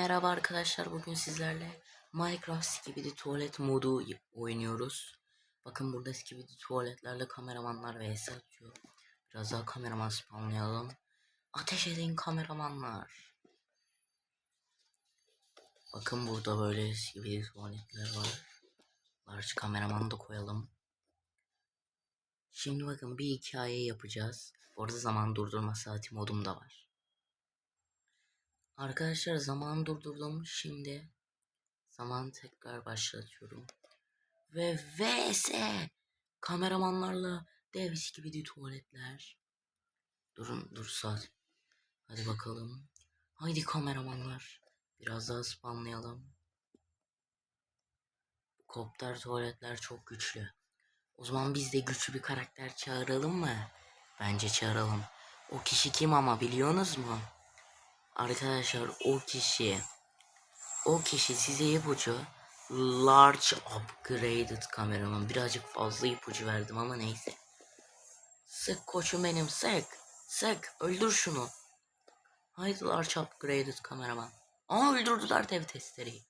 Merhaba arkadaşlar bugün sizlerle Minecraft Skibidi Tuvalet modu oynuyoruz. Bakın burada Skibidi tuvaletlerle kameramanlar vs atıyor. Biraz daha kameraman spawnlayalım. Ateş edin kameramanlar. Bakın burada böyle Skibidi tuvaletler var. Large kameraman da koyalım. Şimdi bakın bir hikaye yapacağız. Bu arada zaman durdurma saati modum da var. Arkadaşlar zaman durdurdum. Şimdi zaman tekrar başlatıyorum. Ve vs kameramanlarla dev gibi tuvaletler. Durun dur saat. Hadi bakalım. Haydi kameramanlar. Biraz daha spamlayalım. Kopter tuvaletler çok güçlü. O zaman biz de güçlü bir karakter çağıralım mı? Bence çağıralım. O kişi kim ama biliyorsunuz mu? Arkadaşlar o kişi o kişi size ipucu large upgraded kameraman birazcık fazla ipucu verdim ama neyse. Sık koçum benim sık sık öldür şunu. Haydi large upgraded kameraman. Aa öldürdüler dev testereyi.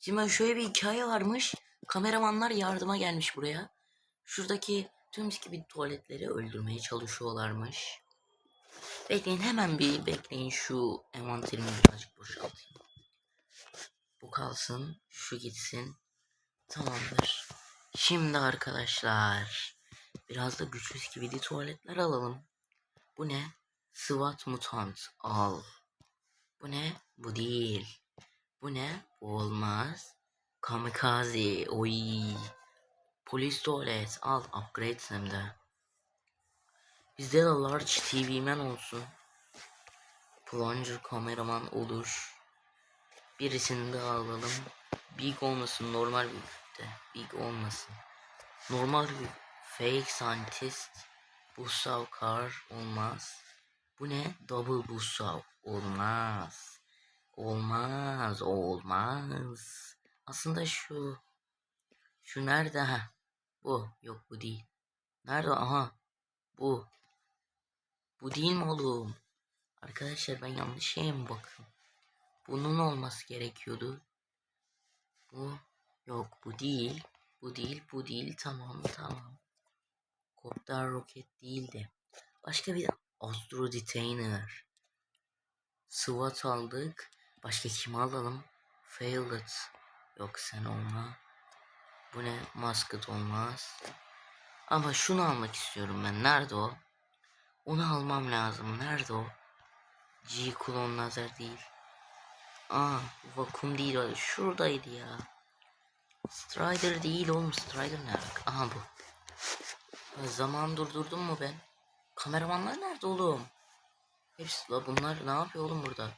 Şimdi şöyle bir hikaye varmış. Kameramanlar yardıma gelmiş buraya. Şuradaki tüm gibi tuvaletleri öldürmeye çalışıyorlarmış. Bekleyin hemen bir bekleyin şu envanterimi birazcık boşaltayım. Bu kalsın, şu gitsin. Tamamdır. Şimdi arkadaşlar biraz da güçlü skibidi tuvaletler alalım. Bu ne? SWAT mutant al. Bu ne? Bu değil. Bu ne? Bu olmaz. Kamikaze. Oy. Polis tuvalet al. Upgrade hem de. Bizde de large TV man olsun. Plunger kameraman olur. Birisini de alalım. Big olmasın normal büyüklükte. Big olmasın. Normal bir fake scientist. Busav car olmaz. Bu ne? Double busav. Olmaz. Olmaz. Olmaz. Aslında şu. Şu nerede ha? Bu. Yok bu değil. Nerede? Aha. Bu. Bu değil mi oğlum? Arkadaşlar ben yanlış şeye mi bakıyorum? Bunun olması gerekiyordu. Bu yok bu değil. Bu değil bu değil tamam tamam. Kopter roket değildi. Başka bir Astro Detainer. SWAT aldık. Başka kimi alalım? Failed. Yok sen olma. Bu ne? Musket olmaz. Ama şunu almak istiyorum ben. Nerede o? Onu almam lazım. Nerede o? G klon lazer değil. Aa vakum değil. Şuradaydı ya. Strider değil oğlum. Strider ne? Aha bu. Zaman durdurdum mu ben? Kameramanlar nerede oğlum? Hepsi la bunlar ne yapıyor oğlum burada?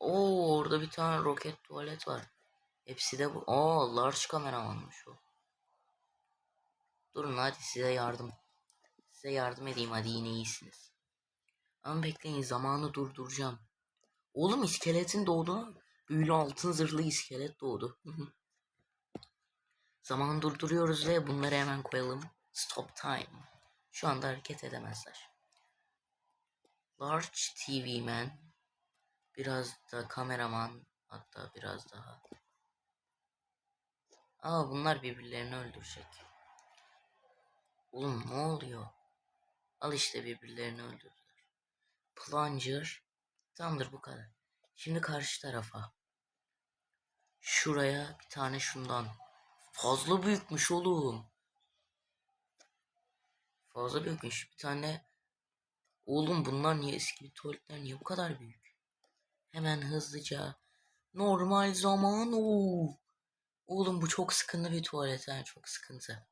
Oo orada bir tane roket tuvalet var. Hepsi de bu. Oo large kameramanmış o. Durun hadi size yardım. Size yardım edeyim hadi yine iyisiniz. Ama bekleyin zamanı durduracağım. Oğlum iskeletin doğdu. Büyülü altın zırhlı iskelet doğdu. Zamanı durduruyoruz ve bunları hemen koyalım. Stop time. Şu anda hareket edemezler. Large TV man. Biraz da kameraman. Hatta biraz daha. Aa bunlar birbirlerini öldürecek. Oğlum ne oluyor? Al işte birbirlerini öldürdüler. Plunger. Tamamdır bu kadar. Şimdi karşı tarafa. Şuraya bir tane şundan. Fazla büyükmüş oğlum. Fazla büyükmüş. Bir tane. Oğlum bunlar niye eski bir tuvaletler niye bu kadar büyük? Hemen hızlıca. Normal zaman o. Oğlum bu çok sıkıntı bir tuvalet ha çok sıkıntı.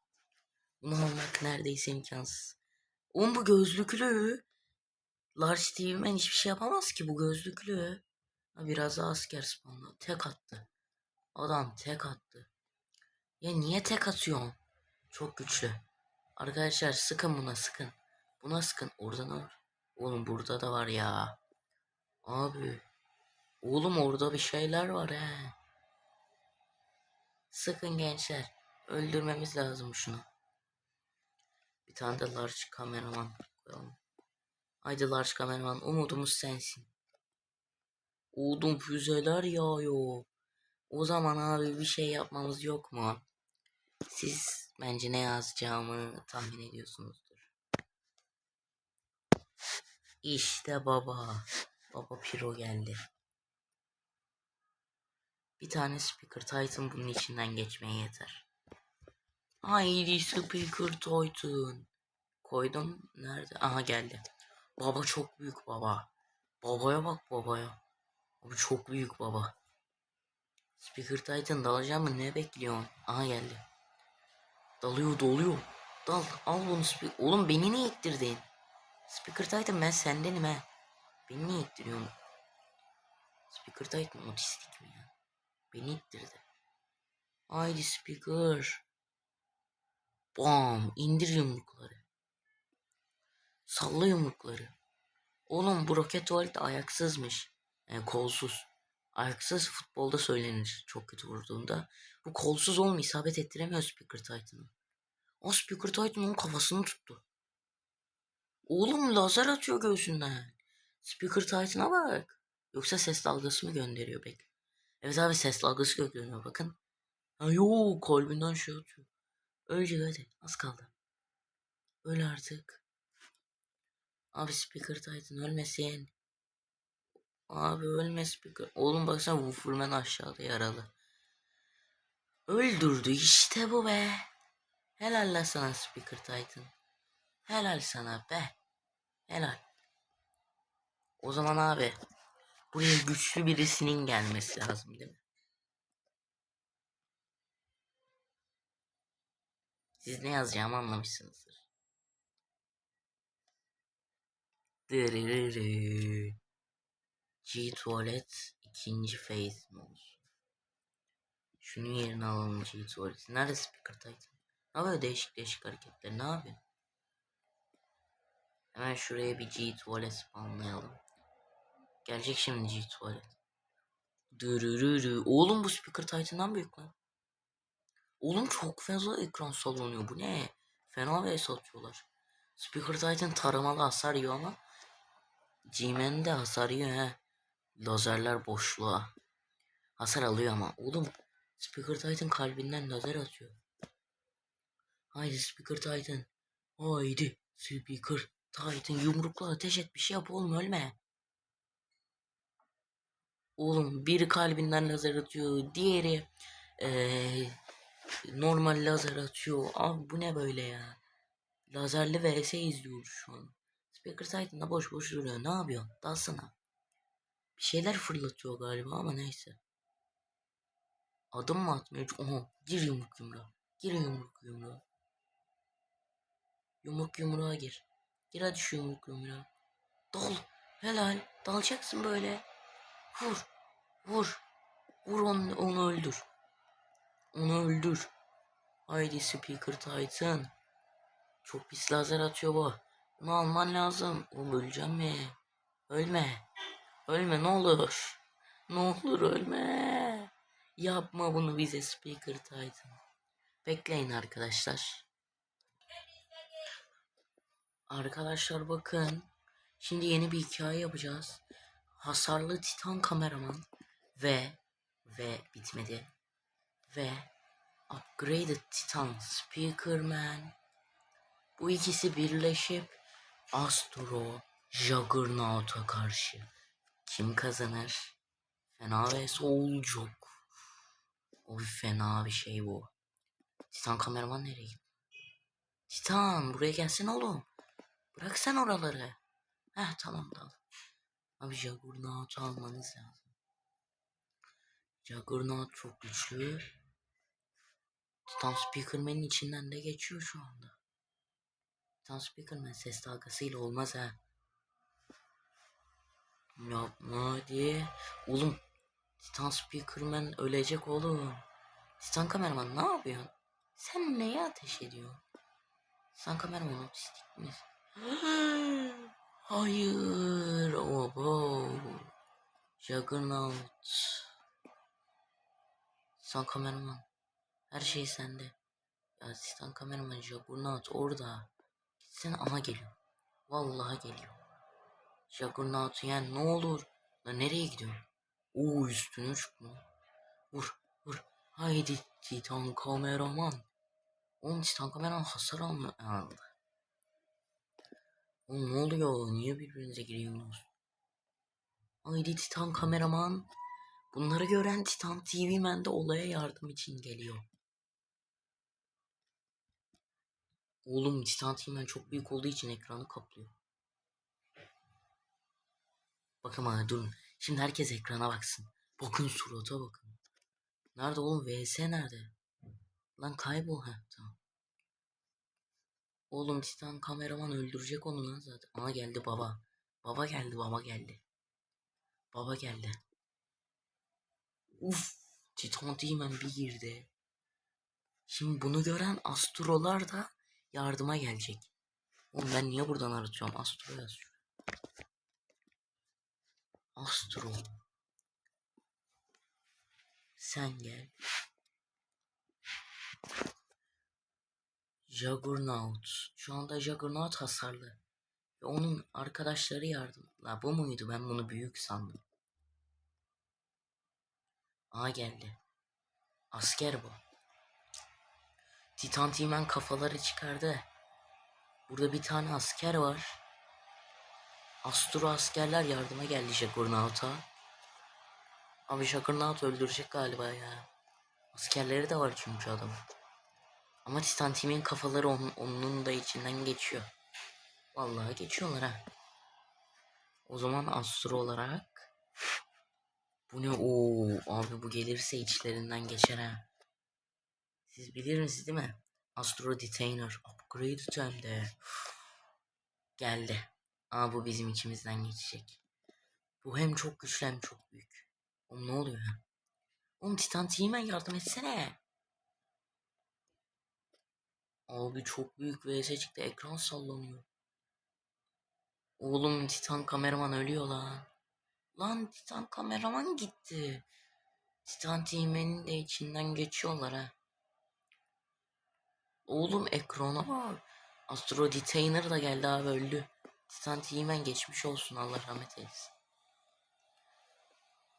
Bunu almak neredeyse imkansız. Oğlum bu gözlüklü. Large TV Man hiçbir şey yapamaz ki bu gözlüklü. Biraz daha asker spawnla. Tek attı. Adam tek attı. Ya niye tek atıyorsun? Çok güçlü. Arkadaşlar sıkın buna sıkın. Buna sıkın. Orada ne var? Oğlum burada da var ya. Abi. Oğlum orada bir şeyler var he. Sıkın gençler. Öldürmemiz lazım şunu. Tane de large kameraman koyalım. Haydi large kameraman umudumuz sensin. Oğlum füzeler yağıyor. O zaman abi bir şey yapmamız yok mu? Siz bence ne yazacağımı tahmin ediyorsunuzdur. İşte baba. Baba Piro geldi. Bir tane Speaker Titan bunun içinden geçmeye yeter. Haydi Speaker Titan. Koydum. Nerede? Aha geldi. Baba çok büyük baba. Babaya bak babaya. Abi çok büyük baba. Speaker Titan dalacağım mı? Ne bekliyorsun? Aha geldi. Dalıyor doluyor. Dal. Al bunu speaker. Oğlum beni niye ittirdin? Speaker Titan ben sendenim he. Beni niye ittiriyorsun? Speaker Titan otistik mi ya? Beni ittirdi. Haydi Speaker. Bam. indir yumrukları. Salla yumrukları. Oğlum bu Rocket World ayaksızmış. Yani kolsuz. Ayaksız futbolda söylenir çok kötü vurduğunda. Bu kolsuz olma isabet ettiremiyor Speaker Titan'ı. O Speaker Titan onun kafasını tuttu. Oğlum lazer atıyor göğsünden. Speaker Titan'a bak. Yoksa ses dalgası mı gönderiyor bek? Evet abi ses dalgası gönderiyor bakın. Ha yok kalbinden şey atıyor. Ölecek hadi az kaldı. Öl artık. Abi Speaker Titan ölmesin. Abi ölme Speaker. Oğlum baksana Wolferman aşağıda yaralı. Öldürdü işte bu be. Helal la sana Speaker Titan. Helal sana be. Helal. O zaman abi buraya güçlü birisinin gelmesi lazım değil mi? Siz ne yazacağımı anlamışsınızdır. Dırırırı. G tuvalet ikinci phase mi olsun? Şunun yerine alalım G tuvalet. Nerede speaker titan? Ne böyle değişik değişik hareketler ne yapıyorsun? Hemen şuraya bir G tuvalet spawnlayalım. Gelecek şimdi G tuvalet. Dırırırı. Oğlum bu speaker titan'dan büyük lan. Oğlum çok fazla ekran sallanıyor bu ne? Fena ve satıyorlar. Speaker Titan taramalı hasar yiyor ama G-Man de hasar yiyor he. Lazerler boşluğa. Hasar alıyor ama. Oğlum Speaker Titan kalbinden lazer atıyor. Haydi Speaker Titan. Haydi Speaker Titan yumrukla ateş et bir şey yap oğlum ölme. Oğlum biri kalbinden lazer atıyor. Diğeri eee, normal lazer atıyor. Abi bu ne böyle ya? Lazerli vs izliyoruz şu an. Speaker Titan'da boş boş duruyor. Ne yapıyorsun? Dalsana. Bir şeyler fırlatıyor galiba ama neyse. Adım mı atmıyor? Oha gir yumruk yumruğa. Gir yumruk yumruğa. Yumruk yumruğa gir. Gir hadi şu yumruk yumruğa. Dal. Helal. Dalacaksın böyle. Vur. Vur. Vur onu, onu öldür. Onu öldür. Haydi Speaker Titan. Çok pis lazer atıyor bu. Bunu alman lazım. Oğlum öleceğim mi? Ölme. Ölme ne olur. Ne olur ölme. Yapma bunu bize Speaker Titan. Bekleyin arkadaşlar. Arkadaşlar bakın. Şimdi yeni bir hikaye yapacağız. Hasarlı Titan kameraman ve ve bitmedi. Ve Upgraded Titan Speakerman. Bu ikisi birleşip Astro Juggernaut'a karşı kim kazanır? Fena ve Souljuk. O bir fena bir şey bu. Titan kameraman nereye gitti? Titan buraya gelsene oğlum. Bırak sen oraları. Heh tamam tamam. Abi Juggernaut'u almanız lazım. Juggernaut çok güçlü. Speakerman'in içinden de geçiyor şu anda. Titan Speakerman ses dalgasıyla olmaz ha. Yapma hadi. Oğlum Titan Speakerman ölecek oğlum. Titan kameraman ne yapıyorsun? Sen neye ateş ediyorsun? Titan kameraman otistik mi? Hayır. Obo. Juggernaut. Titan kameraman. Her şey sende. Ya Titan kameraman Juggernaut orada. Gitsene ama geliyor. Vallahi geliyor. Juggernaut'u yen ne olur. Lan nereye gidiyorsun? Oo üstüne çıkma. Vur vur. Haydi Titan kameraman. Oğlum Titan kameraman hasar alma aldı. Oğlum ne oluyor? Niye birbirinize giriyorsunuz? Haydi Titan kameraman. Bunları gören Titan TV Man de olaya yardım için geliyor. Oğlum Titan çok büyük olduğu için ekranı kaplıyor. Bakın bana durun. Şimdi herkes ekrana baksın. Bakın surata bakın. Nerede oğlum VS nerede? Lan kaybol ha tamam. Oğlum Titan kameraman öldürecek onu lan zaten. Ama geldi baba. Baba geldi baba geldi. Baba geldi. Uf. Titan Demon bir girdi. Şimdi bunu gören astrolar da yardıma gelecek. Oğlum ben niye buradan aratıyorum? Astro yazıyor. Astro. Sen gel. Juggernaut. Şu anda Juggernaut hasarlı. Onun arkadaşları yardım. La bu muydu? Ben bunu büyük sandım. Aa geldi. Asker bu. Titan Timen kafaları çıkardı. Burada bir tane asker var. Astro askerler yardıma geldi Juggernaut'a. Abi Juggernaut öldürecek galiba ya. Askerleri de var çünkü adam. Ama Titan Team'in kafaları onun, onun da içinden geçiyor. Vallahi geçiyorlar ha. O zaman Astro olarak bu ne? Oo abi bu gelirse içlerinden geçer ha. Siz bilir misiniz değil mi? Astro Detainer upgrade hem. Geldi. Aa bu bizim içimizden geçecek. Bu hem çok güçlü hem çok büyük. Oğlum ne oluyor ya? Oğlum Titan Team'e yardım etsene. Abi çok büyük vs çıktı. Ekran sallanıyor. Oğlum Titan kameraman ölüyor lan. Lan Titan kameraman gitti. Titan Team'in de içinden geçiyorlar ha. Oğlum ekrana bak. Astro Detainer da geldi abi öldü. Titan Team'en geçmiş olsun Allah rahmet eylesin.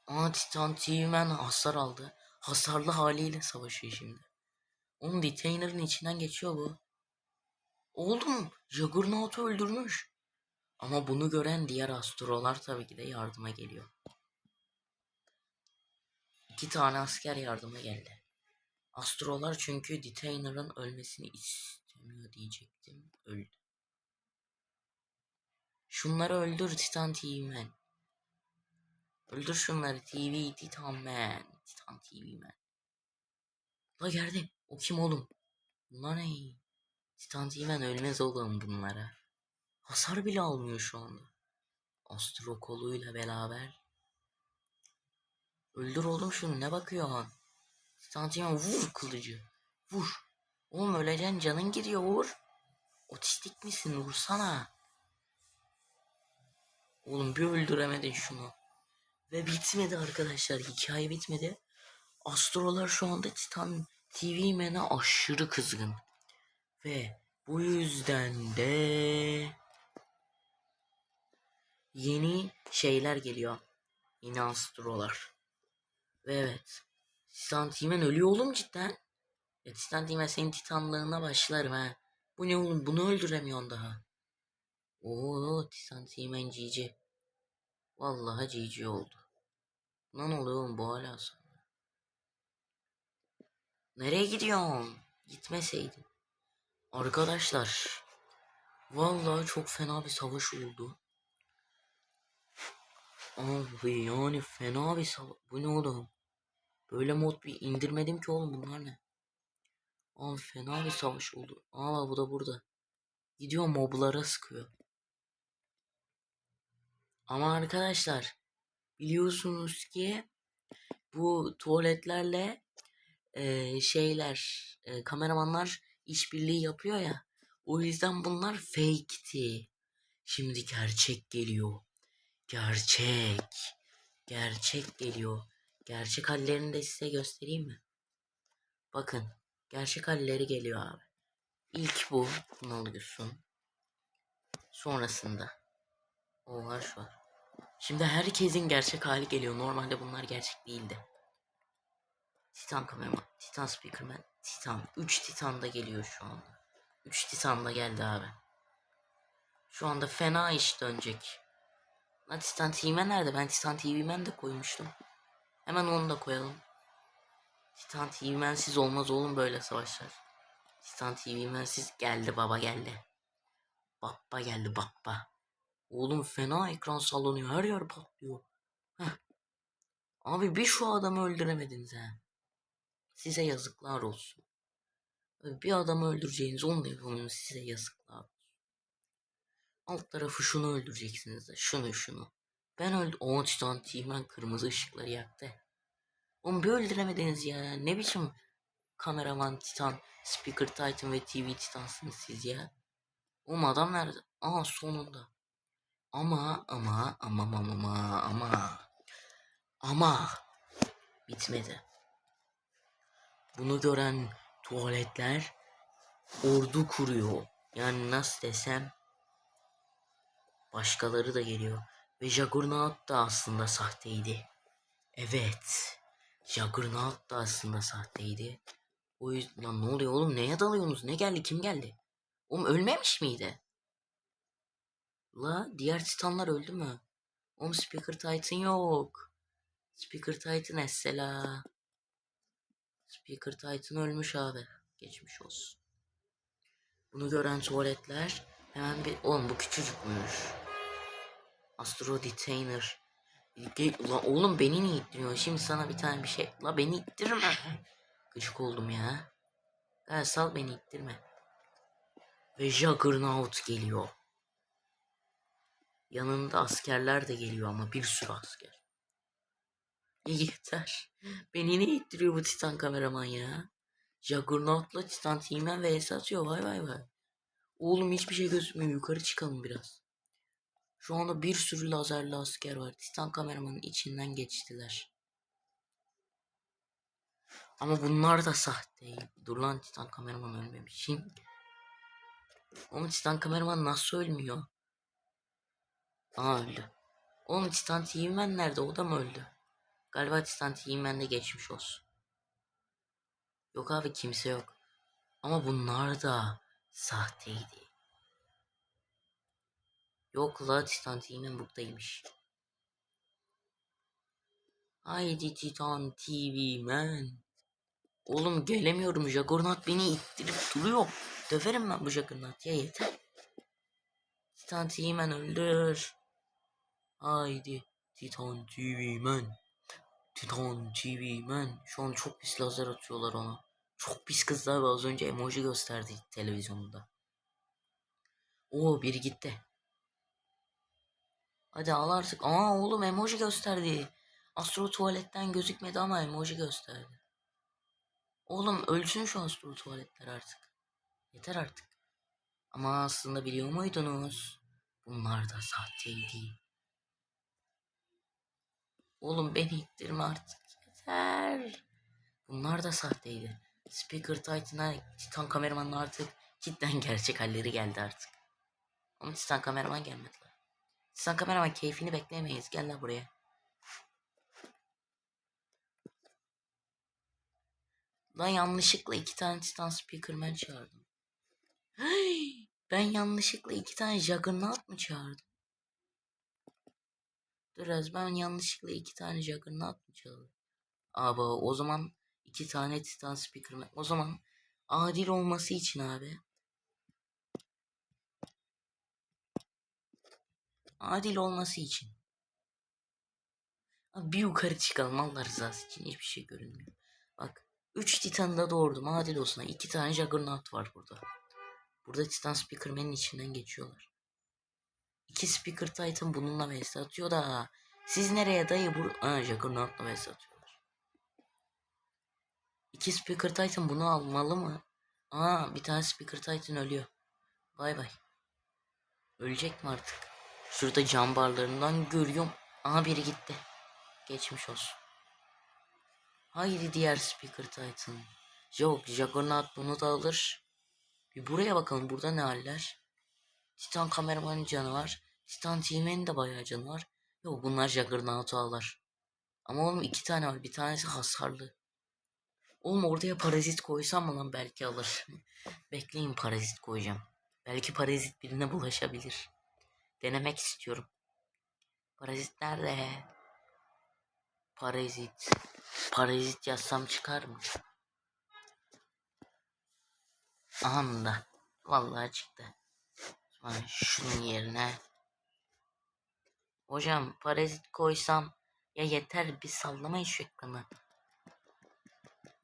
Aa Titan Team'en hasar aldı. Hasarlı haliyle savaşıyor şimdi. Oğlum Detainer'ın içinden geçiyor bu. Oğlum Juggernaut'u öldürmüş. Ama bunu gören diğer astrolar tabii ki de yardıma geliyor. İki tane asker yardıma geldi. Astrolar çünkü Detainer'ın ölmesini istemiyor diyecektim. Öldü. Şunları öldür Titan TV Man. Öldür şunları TV Titan Man. Titan TV Man. La geldi. O kim oğlum? Bunlar ne? Titan TV Man ölmez oğlum bunlara. Hasar bile almıyor şu anda. Astro koluyla beraber. Öldür oğlum şunu ne bakıyorsun? Titan Man vur kılıcı. Vur. Oğlum öleceksin canın gidiyor vur. Otistik misin vursana. Oğlum bir öldüremedin şunu. Ve bitmedi arkadaşlar. Hikaye bitmedi. Astrolar şu anda Titan TV Man'e aşırı kızgın. Ve bu yüzden de yeni şeyler geliyor. Yeni astrolar. Ve evet. Man ölüyor oğlum cidden. TV Man senin titanlığına başlarım ha. Bu ne oğlum bunu öldüremiyorsun daha. Oo Man GG. Vallahi GG oldu. Lan oluyor oğlum bu hala sonra. Nereye gidiyorsun? Gitmeseydin. Arkadaşlar. Vallahi çok fena bir savaş oldu. Abi yani fena bir savaş. Bu ne oğlum? Böyle mod bir indirmedim ki oğlum bunlar ne? Abi fena bir savaş oldu. Aa bu da burada. Gidiyor moblara sıkıyor. Ama arkadaşlar biliyorsunuz ki bu tuvaletlerle e, şeyler e, kameramanlar işbirliği yapıyor ya. O yüzden bunlar fake'ti. Şimdi gerçek geliyor. Gerçek. Gerçek geliyor. Gerçek hallerini de size göstereyim mi? Bakın. Gerçek halleri geliyor abi. İlk bu. Bunu alıyorsun. Sonrasında. O var şu var. Şimdi herkesin gerçek hali geliyor. Normalde bunlar gerçek değildi. Titan kameraman, Titan speakerman, Titan. 3 Titan da geliyor şu anda. 3 Titan da geldi abi. Şu anda fena iş dönecek. Lan Titan TV nerede? Ben Titan TV Man de koymuştum. Hemen onu da koyalım. Titan TV Man'siz olmaz oğlum böyle savaşlar. Titan TV Man'siz geldi baba geldi. Baba geldi baba. Oğlum fena ekran sallanıyor. Her yer patlıyor. Heh. Abi bir şu adamı öldüremediniz ha. Size yazıklar olsun. Bir adamı öldüreceğiniz onu da yapamıyorsunuz. Size yazıklar olsun. Alt tarafı şunu öldüreceksiniz de. Şunu şunu. Ben öldüm. O Titan Timen kırmızı ışıkları yaktı. Oğlum bir öldüremediniz ya. Ne biçim kameraman Titan, Speaker Titan ve TV Titansınız siz ya. Oğlum adam nerede? Aa sonunda. Ama ama ama ama ama ama ama bitmedi. Bunu gören tuvaletler ordu kuruyor. Yani nasıl desem başkaları da geliyor. Ve Juggernaut da aslında sahteydi. Evet. Juggernaut da aslında sahteydi. O yüzden lan ne oluyor oğlum neye dalıyorsunuz? Ne geldi kim geldi? Oğlum ölmemiş miydi? La diğer titanlar öldü mü? Oğlum Speaker Titan yok. Speaker Titan essela. Speaker Titan ölmüş abi. Geçmiş olsun. Bunu gören tuvaletler hemen bir... Oğlum bu küçücükmüş. Astro Detainer. Ge- Ulan oğlum beni niye ittiriyor? Şimdi sana bir tane bir şey... La beni ittirme. Gıcık oldum ya. Gel sal beni ittirme. Ve Juggernaut geliyor. Yanında askerler de geliyor ama bir sürü asker. Yeter. Beni ne ittiriyor bu Titan kameraman ya? Juggernaut'la Titan Team'den vs atıyor vay vay vay. Oğlum hiçbir şey gözükmüyor yukarı çıkalım biraz. Şu anda bir sürü lazerli asker var. Titan kameramanın içinden geçtiler. Ama bunlar da sahte. Dur lan Titan kameraman ölmemiş. Oğlum Titan kameraman nasıl ölmüyor? Aa öldü. Oğlum Titan TV-Man nerede? O da mı öldü? Galiba Titan de geçmiş olsun. Yok abi kimse yok. Ama bunlar da sahteydi. Yok Titan TV-Man buradaymış. Haydi Titan TV-Man. Oğlum gelemiyorum. Juggernaut beni ittirip duruyor. Döverim ben bu Juggernaut ya yeter. Titan TV-Man öldür. Haydi Titan TV Man. Titan TV Man. Şu an çok pis lazer atıyorlar ona. Çok pis kızlar ve az önce emoji gösterdi televizyonda. Oo biri gitti. Hadi al artık. Aa oğlum emoji gösterdi. Astro tuvaletten gözükmedi ama emoji gösterdi. Oğlum ölsün şu astro tuvaletler artık. Yeter artık. Ama aslında biliyor muydunuz? Bunlar da sahteydi. Oğlum beni ittirme artık yeter. Bunlar da sahteydi. Speaker Titan'a Titan kameramanın artık cidden gerçek halleri geldi artık. Ama Titan kameraman gelmediler. Titan kameraman keyfini beklemeyiz. Gel lan buraya. Lan yanlışlıkla iki tane Titan Speakerman çağırdım. Hey, ben yanlışlıkla iki tane Juggernaut mu çağırdım? Dur ben yanlışlıkla iki tane Juggernaut mu çaldım? Abi o zaman iki tane Titan Speakerman. O zaman adil olması için abi. Adil olması için. Abi bir yukarı çıkalım Allah rızası için hiçbir şey görünmüyor. Bak 3 Titan'ı da doğurdum adil olsun. 2 tane Juggernaut var burada. Burada Titan Speakerman'in içinden geçiyorlar. İki Speaker Titan bununla vs atıyor da siz nereye dayı bu... Aa Juggernaut'la vs atıyorlar. İki Speaker Titan bunu almalı mı? Aa bir tane Speaker Titan ölüyor. Bay bay. Ölecek mi artık? Şurada cam barlarından görüyorum. Aha biri gitti. Geçmiş olsun. Haydi diğer Speaker Titan. Yok Juggernaut bunu da alır. Bir buraya bakalım burada ne haller. Titan kameramanın canı var. Titan Team'in de bayağı canı var. Yok bunlar Juggernaut'u alır. Ama oğlum iki tane var. Bir tanesi hasarlı. Oğlum oraya parazit koysam mı lan belki alır. Bekleyin parazit koyacağım. Belki parazit birine bulaşabilir. Denemek istiyorum. Parazit nerede? Parazit. Parazit yazsam çıkar mı? Anda. Vallahi çıktı. Sonra şunun yerine. Hocam parazit koysam ya yeter bir sallamayın şu ekranı.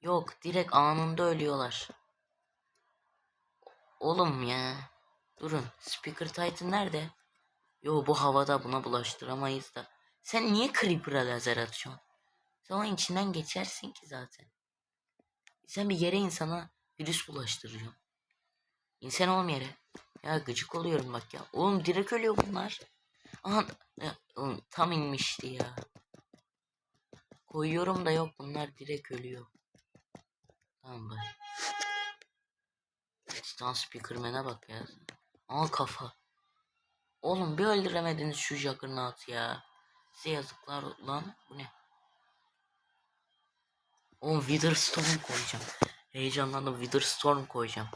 Yok direkt anında ölüyorlar. Oğlum ya. Durun. Speaker Titan nerede? Yo bu havada buna bulaştıramayız da. Sen niye Creeper'a lazer atıyorsun? Sen onun içinden geçersin ki zaten. Sen bir yere insana virüs bulaştırıyorsun. İnsan oğlum yere. Ya gıcık oluyorum bak ya. Oğlum direkt ölüyor bunlar. Aha ya, oğlum, tam inmişti ya. Koyuyorum da yok bunlar direkt ölüyor. Tamam bak. Titan Speakerman'e bak ya. Aa kafa. Oğlum bir öldüremediniz şu Juggernaut ya. Size yazıklar lan. Bu ne? Oğlum Witherstorm koyacağım. Heyecanlandım Witherstorm koyacağım.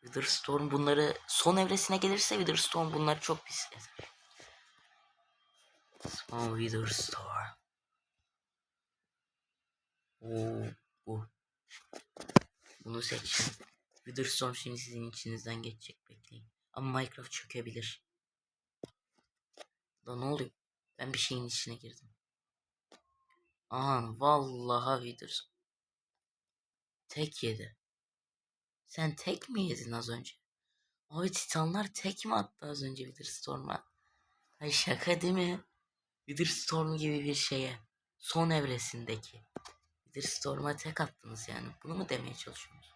Witherstorm bunları son evresine gelirse Witherstorm bunları çok pis ezer. Son Witherstorm. Oo, bu. Bunu seçtim. Witherstorm şimdi sizin içinizden geçecek bekleyin. Ama Minecraft çökebilir. Da ne oluyor? Ben bir şeyin içine girdim. Aha vallahi Withers. Tek yedi. Sen tek mi yedin az önce? Abi Titanlar tek mi attı az önce Witherstorm'a? Ay şaka değil mi? Witherstorm gibi bir şeye. Son evresindeki. Witherstorm'a tek attınız yani. Bunu mu demeye çalışıyorsunuz?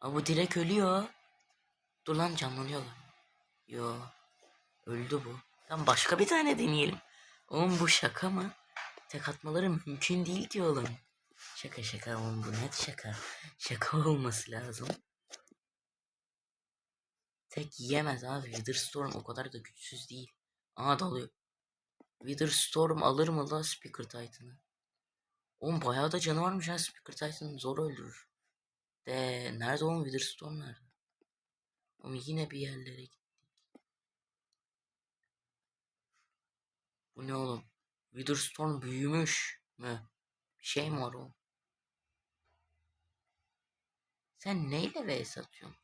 Ama bu direkt ölüyor. Dur lan canlanıyorlar. Yo. Öldü bu. Tamam başka bir tane deneyelim. Oğlum bu şaka mı? Tek atmaları mümkün değil ki oğlum. Şaka şaka oğlum bu net şaka. Şaka olması lazım. Tek yiyemez abi. Witherstorm o kadar da güçsüz değil. Aa dalıyor. Witherstorm alır mı la Speaker Titan'ı? Oğlum bayağı da canı varmış ha Speaker Titan zor öldürür. De nerede oğlum Witherstorm nerede? Oğlum yine bir yerlere gittik. Bu ne oğlum? Witherstorm büyümüş mü? Bir şey mi var oğlum? Sen neyle vs atıyorsun?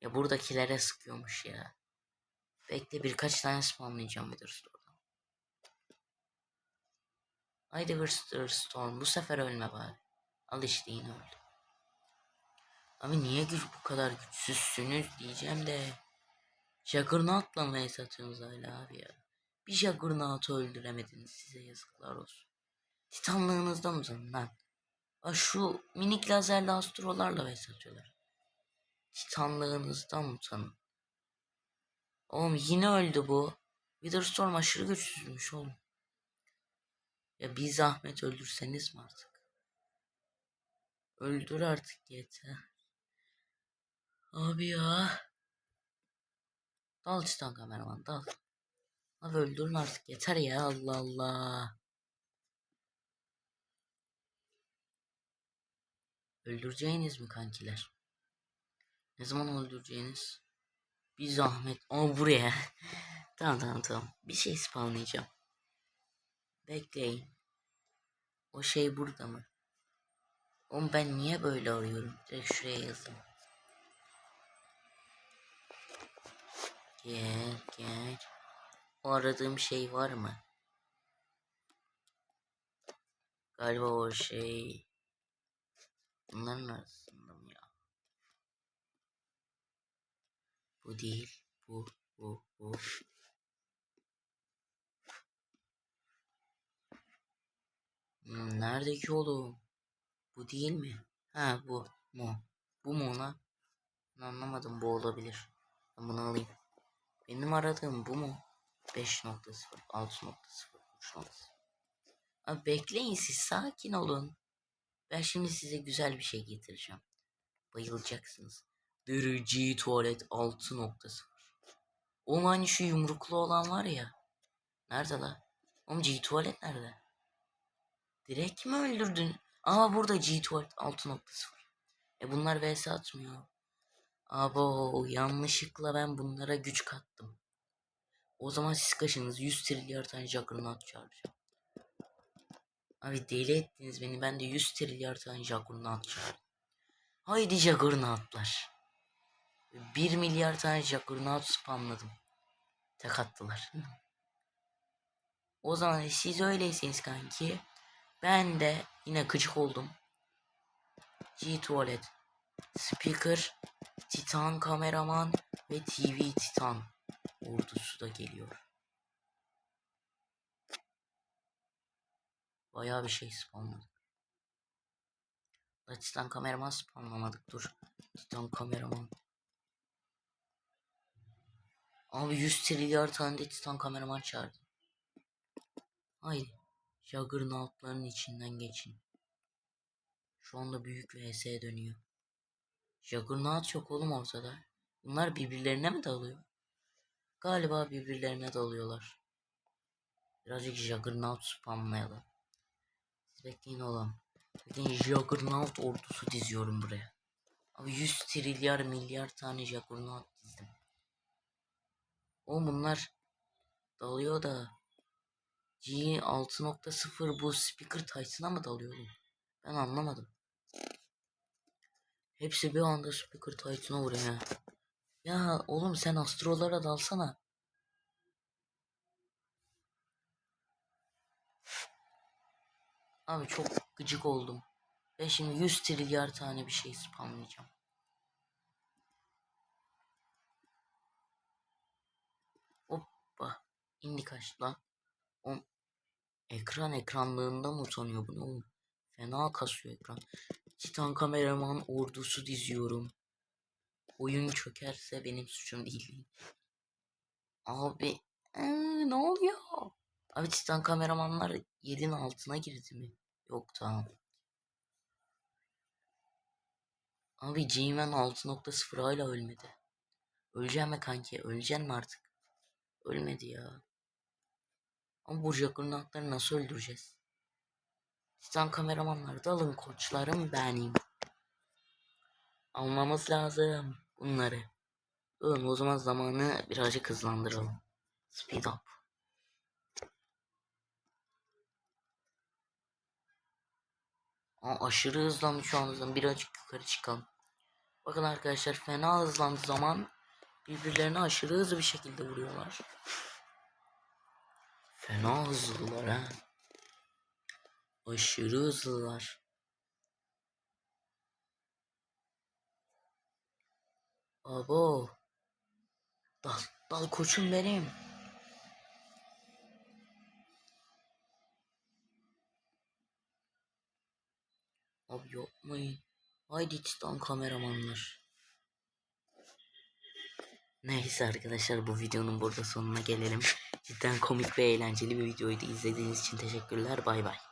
Ya buradakilere sıkıyormuş ya. Bekle birkaç tane spamlayacağım Witherstorm'dan. Haydi Witherstorm bu sefer ölme bari. Al işte yine öldü. Abi niye güç bu kadar güçsüzsünüz diyeceğim de. Juggernaut'la mı satıyorsunuz hala abi ya? Bir Juggernaut'u öldüremediniz size yazıklar olsun. Titanlığınızda mısın lan? Aa, şu minik lazerli astrolarla vs atıyorlar. Titanlığınızdan utanın. Oğlum yine öldü bu. Witherstorm aşırı güçsüzmüş oğlum. Ya bir zahmet öldürseniz mi artık? Öldür artık yeter. Abi ya. Dal Titan kameraman dal. Abi öldürün artık yeter ya Allah Allah. Öldüreceğiniz mi kankiler? Ne zaman öldüreceğiniz? Bir zahmet. Ama buraya. tamam tamam tamam. Bir şey spawnlayacağım. Bekleyin. O şey burada mı? Oğlum ben niye böyle arıyorum? Direkt şuraya yazayım. Gel gel. O aradığım şey var mı? Galiba o şey. Bunların arasında mı ya? Bu değil. Bu, bu, bu. Hmm, nerede ki oğlum? Bu değil mi? Ha bu. Mu. Bu mu? Ben anlamadım bu olabilir. Ben bunu alayım. Benim aradığım bu mu? 5.0, 6.0, 3.0. Abi bekleyin siz sakin olun. Ben şimdi size güzel bir şey getireceğim. Bayılacaksınız. Dırıcı tuvalet 6.0. O hani şu yumruklu olan var ya. Nerede la? Oğlum G tuvalet nerede? Direkt mi öldürdün? Aa burada G tuvalet 6.0. E bunlar vs atmıyor. Abo yanlışlıkla ben bunlara güç kattım. O zaman siz kaşınız 100 trilyar tane Juggernaut çağıracağım. Abi deli ettiniz beni. Ben de 100 trilyar tane Juggernaut çağırdım. Haydi Juggernautlar. 1 milyar tane Juggernaut spamladım. Tek attılar. o zaman siz öyleyseniz kanki. Ben de yine gıcık oldum. G tuvalet. Speaker. Titan kameraman ve TV Titan ordusu da geliyor. Bayağı bir şey spamladık. Da Titan kameraman spamlamadık dur. Titan kameraman. Abi 100 trilyar tane de Titan kameraman çağırdı. Haydi. Juggernaut'ların içinden geçin. Şu anda büyük vs dönüyor. Juggernaut yok oğlum ortada. Bunlar birbirlerine mi dalıyor? Galiba birbirlerine dalıyorlar. Birazcık Juggernaut spamlayalım. Siz bekleyin oğlum. Bekleyin Juggernaut ordusu diziyorum buraya. Abi 100 trilyar milyar tane Juggernaut dizdim. O bunlar dalıyor da G 6.0 bu speaker Titan'a mı dalıyor? Ben anlamadım. Hepsi bir anda speaker Titan'a vuruyor ya. Oğlum sen astrolara dalsana. Abi çok gıcık oldum. Ve şimdi 100 trilyar tane bir şey spamlayacağım. Hoppa. İndi kaç lan. O ekran ekranlığında mı utanıyor bu ne oğlum? Fena kasıyor ekran. Titan kameraman ordusu diziyorum. Oyun çökerse benim suçum değil. Abi ee, ne oluyor? Abi Titan kameramanlar yerin altına girdi mi? Yok tamam. Abi G-Man 6.0 hala ölmedi. Öleceğim mi kanki? Öleceksin mi artık? Ölmedi ya. Ama bu Juggernaut'ları nasıl öldüreceğiz? Titan kameramanlar dalın koçlarım benim. Almamız lazım bunları. Oğlum o zaman zamanı birazcık hızlandıralım. Speed up. Aa, aşırı hızlanmış şu an hızlan. Birazcık yukarı çıkalım. Bakın arkadaşlar fena hızlandığı zaman birbirlerine aşırı hızlı bir şekilde vuruyorlar. Fena hızlılar ha. Aşırı hızlılar. Abo. Dal, dal koçum benim. Abi yapmayın. Haydi titan kameramanlar. Neyse arkadaşlar bu videonun burada sonuna gelelim. Cidden komik ve eğlenceli bir videoydu. İzlediğiniz için teşekkürler. Bay bay.